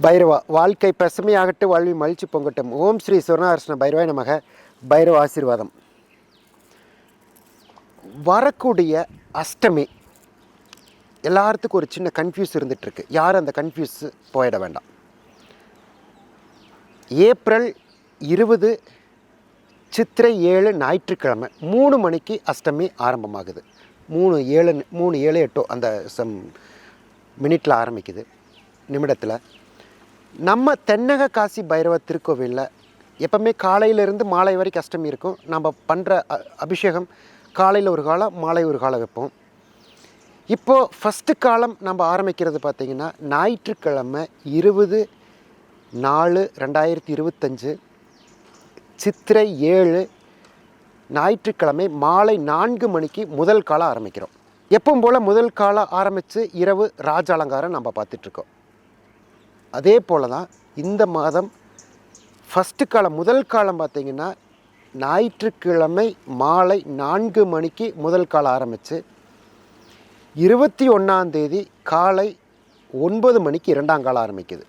பைரவா வாழ்க்கை பசுமையாகட்டு வாழ்வி மகிழ்ச்சி பொங்கட்டும். ஓம் ஸ்ரீ சுவர்ணாகிருஷ்ண பைரவாய் நமக. பைரவ ஆசீர்வாதம். வரக்கூடிய அஷ்டமி எல்லாத்துக்கும் ஒரு சின்ன கன்ஃபியூஸ் இருந்துகிட்ருக்கு யாரும் அந்த கன்ஃபியூஸ் போயிட வேண்டாம். ஏப்ரல் இருபது சித்திரை ஏழு ஞாயிற்றுக்கிழமை மூணு மணிக்கு அஷ்டமி ஆரம்பமாகுது. மூணு ஏழு மூணு ஏழு எட்டோ அந்த சம் மினிட்டில் ஆரம்பிக்குது. நிமிடத்தில். நம்ம தென்னக காசி பைரவ திருக்கோவிலில் எப்பவுமே காலையிலேருந்து மாலை வரைக்கும் அஷ்டமி இருக்கும். நம்ம பண்ணுற அபிஷேகம் காலையில் ஒரு காலம் மாலை ஒரு காலம் வைப்போம். இப்போது ஃபஸ்ட்டு காலம் நம்ம ஆரம்பிக்கிறது பார்த்திங்கன்னா ஞாயிற்றுக்கிழமை இருபது நாலு ரெண்டாயிரத்தி இருபத்தஞ்சு சித்திரை ஏழு ஞாயிற்றுக்கிழமை மாலை நான்கு மணிக்கு முதல் காலம் ஆரம்பிக்கிறோம். எப்பவும் போல் முதல் காலம் ஆரம்பித்து இரவு ராஜ அலங்காரம் நம்ம பார்த்துட்ருக்கோம் அதே போல் தான் இந்த மாதம் ஃபஸ்ட்டு காலம் முதல் காலம் பார்த்திங்கன்னா ஞாயிற்றுக்கிழமை மாலை நான்கு மணிக்கு முதல் காலம் ஆரம்பித்து இருபத்தி ஒன்றாந்தேதி காலை ஒன்பது மணிக்கு இரண்டாம் காலம் ஆரம்பிக்குது.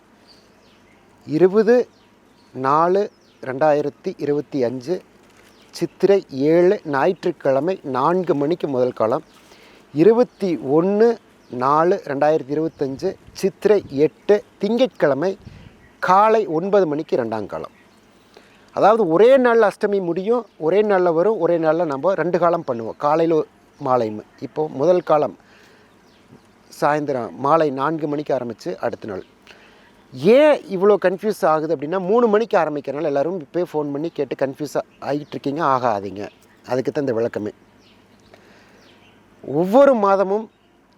இருபது நாலு ரெண்டாயிரத்தி இருபத்தி அஞ்சு சித்திரை ஏழு ஞாயிற்றுக்கிழமை நான்கு மணிக்கு முதல் காலம் இருபத்தி ஒன்று நாலு ரெண்டாயிரத்தி இருபத்தஞ்சு சித்திரை எட்டு திங்கட்கிழமை காலை ஒன்பது மணிக்கு ரெண்டாம் காலம். அதாவது ஒரே நாளில் அஷ்டமி முடியும் ஒரே நாளில் வரும் ஒரே நாளில் நம்ம ரெண்டு காலம் பண்ணுவோம். காலையில் மாலையும் இப்போது முதல் காலம் சாயந்தரம் மாலை நான்கு மணிக்கு ஆரம்பித்து அடுத்த நாள். ஏன் இவ்வளோ கன்ஃபியூஸ் ஆகுது அப்படின்னா மூணு மணிக்கு ஆரம்பிக்கிறனால எல்லோரும் இப்போயே ஃபோன் பண்ணி கேட்டு கன்ஃபியூஸ் ஆகிட்டு இருக்கீங்க ஆகாதீங்க. அதுக்கு தான் இந்த விளக்கமே. ஒவ்வொரு மாதமும்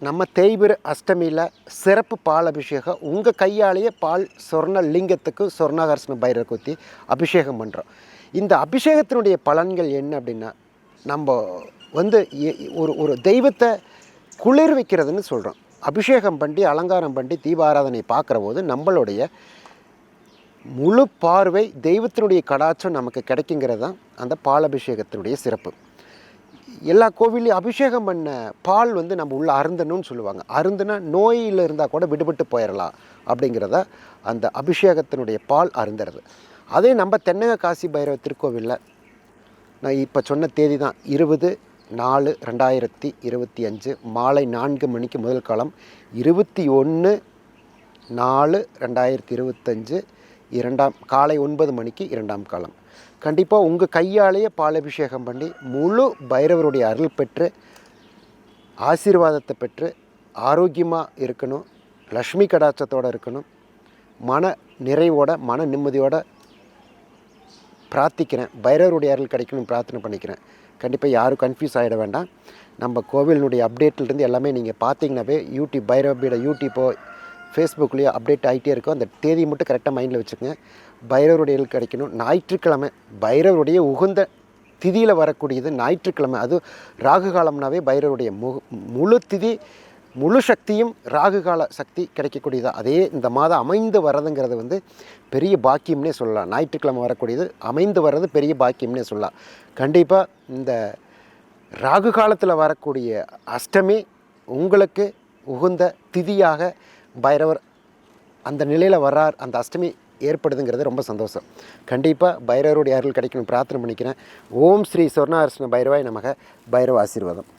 நம்ம தேய்பிர அஷ்டமியில் சிறப்பு பால் அபிஷேகம் உங்கள் கையாலேயே பால் சொர்ண லிங்கத்துக்கு சொர்ணாகர்ஷ்ண பைரவர் குத்தி அபிஷேகம் பண்ணுறோம் இந்த அபிஷேகத்தினுடைய பலன்கள் என்ன அப்படின்னா நம்ம வந்து ஒரு ஒரு தெய்வத்தை குளிர் வைக்கிறதுன்னு சொல்கிறோம் அபிஷேகம் பண்ணி அலங்காரம் பண்ணி தீபாராதனை பார்க்குற போது நம்மளுடைய முழு பார்வை தெய்வத்தினுடைய கடாச்சம் நமக்கு கிடைக்குங்கிறது தான் அந்த பால் அபிஷேகத்தினுடைய சிறப்பு. எல்லா கோவிலையும் அபிஷேகம் பண்ண பால் வந்து நம்ம உள்ளே அருந்தணும்னு சொல்லுவாங்க. அருந்துனா நோயில் இருந்தால் கூட விடுபட்டு போயிடலாம் அப்படிங்கிறத அந்த அபிஷேகத்தினுடைய பால் அருந்துறது. அதே நம்ம தென்னக காசி பைரவ திருக்கோவிலில் நான் இப்போ சொன்ன தேதி தான் இருபது நாலு ரெண்டாயிரத்தி இருபத்தி அஞ்சு மாலை நான்கு மணிக்கு முதல் காலம் இருபத்தி ஒன்று நாலு ரெண்டாயிரத்தி இருபத்தஞ்சு இரண்டாம் காலை ஒன்பது மணிக்கு இரண்டாம் காலம். கண்டிப்பாக உங்கள் கையாலேயே பாலபிஷேகம் பண்ணி முழு பைரவருடைய அருள் பெற்று ஆசீர்வாதத்தை பெற்று ஆரோக்கியமாக இருக்கணும் லக்ஷ்மி கடாச்சத்தோடு இருக்கணும் மன நிறைவோட மன நிம்மதியோட பிரார்த்திக்கிறேன். பைரவருடைய அருள் கிடைக்கணும்னு பிரார்த்தனை பண்ணிக்கிறேன். கண்டிப்பாக யாரும் கன்ஃபியூஸ் ஆகிட வேண்டாம். நம்ம கோவிலினுடைய அப்டேட்லேருந்து எல்லாமே நீங்கள் பார்த்தீங்கன்னாவே யூடியூப் பைரவபீட யூடியூப்போ ஃபேஸ்புக்லேயோ அப்டேட் ஆகிட்டே இருக்கும் அந்த தேதி மட்டும் கரெக்டாக மைண்டில் வச்சுக்கோங்க. பைரவருடைய கிடைக்கணும். ஞாயிற்றுக்கிழமை பைரவருடைய உகந்த திதியில் வரக்கூடியது ஞாயிற்றுக்கிழமை. அது ராகு காலம்னாவே பைரவருடைய மு முழு திதி முழு சக்தியும் ராகு கால சக்தி கிடைக்கக்கூடியது? அதே இந்த மாதம் அமைந்து வர்றதுங்கிறது வந்து பெரிய பாக்கியம்னே சொல்லலாம். ஞாயிற்றுக்கிழமை வரக்கூடியது அமைந்து வர்றது பெரிய பாக்கியம்னே சொல்லலாம். கண்டிப்பாக இந்த ராகு காலத்தில் வரக்கூடிய அஷ்டமி உங்களுக்கு உகுந்த திதியாக பைரவர் அந்த நிலையில் வர்றார் அந்த அஷ்டமி ஏற்படுதுங்கிறது ரொம்ப சந்தோஷம். கண்டிப்பாக பைரவருடைய அருள் கிடைக்கணும் பிரார்த்தனை பண்ணிக்கிறேன். ஓம் ஸ்ரீ சொர்ணார்ஷ்ண பைரவாய் நமக பைரவ ஆசீர்வாதம்.